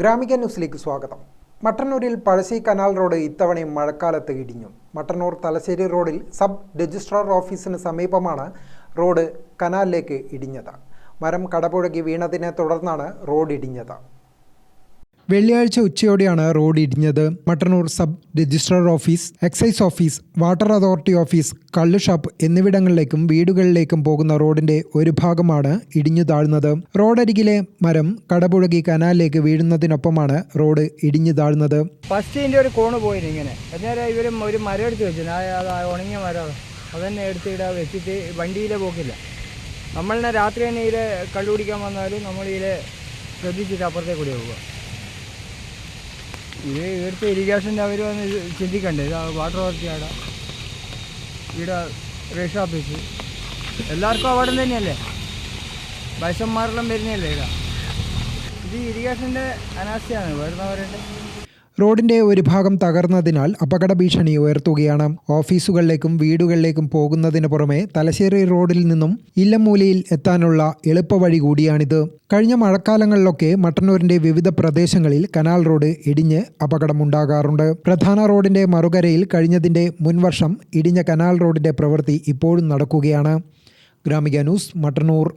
ഗ്രാമിക ന്യൂസിലേക്ക് സ്വാഗതം. മട്ടന്നൂരിൽ പഴശ്ശി കനാൽ റോഡ് ഇത്തവണയും മഴക്കാലത്ത് ഇടിഞ്ഞു. മട്ടന്നൂർ തലശ്ശേരി റോഡിൽ സബ് രജിസ്ട്രാർ ഓഫീസിന് സമീപമാണ് റോഡ് കനാലിലേക്ക് ഇടിഞ്ഞത്. മരം കടപുഴകി വീണതിനെ തുടർന്നാണ് റോഡ് ഇടിഞ്ഞത്. വെള്ളിയാഴ്ച ഉച്ചയോടെയാണ് road ഇടിഞ്ഞത്. Mattannur sub registrar office excise office water authority office കള്ളു ഷാപ്പ് എന്നിവിടങ്ങളിലേക്കും വീടുകളിലേക്കും പോകുന്ന റോഡിന്റെ ഒരു ഭാഗമാണ് ഇടിഞ്ഞു താഴ്ന്നത്. റോഡരികിലെ മരം കടപുഴകി കനാലിലേക്ക് വീഴുന്നതിനൊപ്പമാണ് റോഡ് ഇടിഞ്ഞു താഴ്ന്നത്. ഫസ്റ്റ് ഇതിന്റെ ഒരു കോണ് പോയിന് ഇങ്ങനെ. ഒരു അതന്നെ വെച്ചിട്ട് പോക്കില്ല. നമ്മളിനെ രാത്രി തന്നെ ഇതിലെ കള്ളുപിടിക്കാൻ വന്നാലും നമ്മളിതിൽ ശ്രദ്ധിച്ചിട്ട് അപ്പുറത്തേക്ക് കൂടി പോവുക. ഇത് ഇവിടുത്തെ ഇറിഗേഷന്റെ അവർ വന്ന് ചിന്തിക്കണ്ടേ? ഇത് വാട്ടർ അതോറിറ്റി അവിടെ ഇവിടെ റേഷൻ ഓഫീസ് എല്ലാവർക്കും അവിടെ തന്നെയല്ലേ? വയസ്സന്മാരെല്ലാം വരുന്നതല്ലേ ഇതാ ഇത് ഇറിഗേഷന്റെ അനാസ്ഥയാണ്. വരുന്നവരുടെ റോഡിന്റെ ഒരു ഭാഗം തകർന്നതിനാൽ അപകട ഭീഷണി ഉയർത്തുകയാണ്. ഓഫീസുകളിലേക്കും വീടുകളിലേക്കും പോകുന്നതിന് പുറമെ തലശ്ശേരി റോഡിൽ നിന്നും ഇല്ലമൂലയിൽ എത്താനുള്ള എളുപ്പവഴി കൂടിയാണിത്. കഴിഞ്ഞ മഴക്കാലങ്ങളിലൊക്കെ മട്ടന്നൂരിന്റെ വിവിധ പ്രദേശങ്ങളിൽ കനാൽ റോഡ് ഇടിഞ്ഞ് അപകടമുണ്ടാകാറുണ്ട്. പ്രധാന റോഡിന്റെ മറുകരയിൽ കഴിഞ്ഞതിന്റെ മുൻവർഷം ഇടിഞ്ഞ കനാൽ റോഡിന്റെ പ്രവൃത്തി ഇപ്പോഴും നടക്കുകയാണ്. ഗ്രാമിക ന്യൂസ് മട്ടന്നൂർ.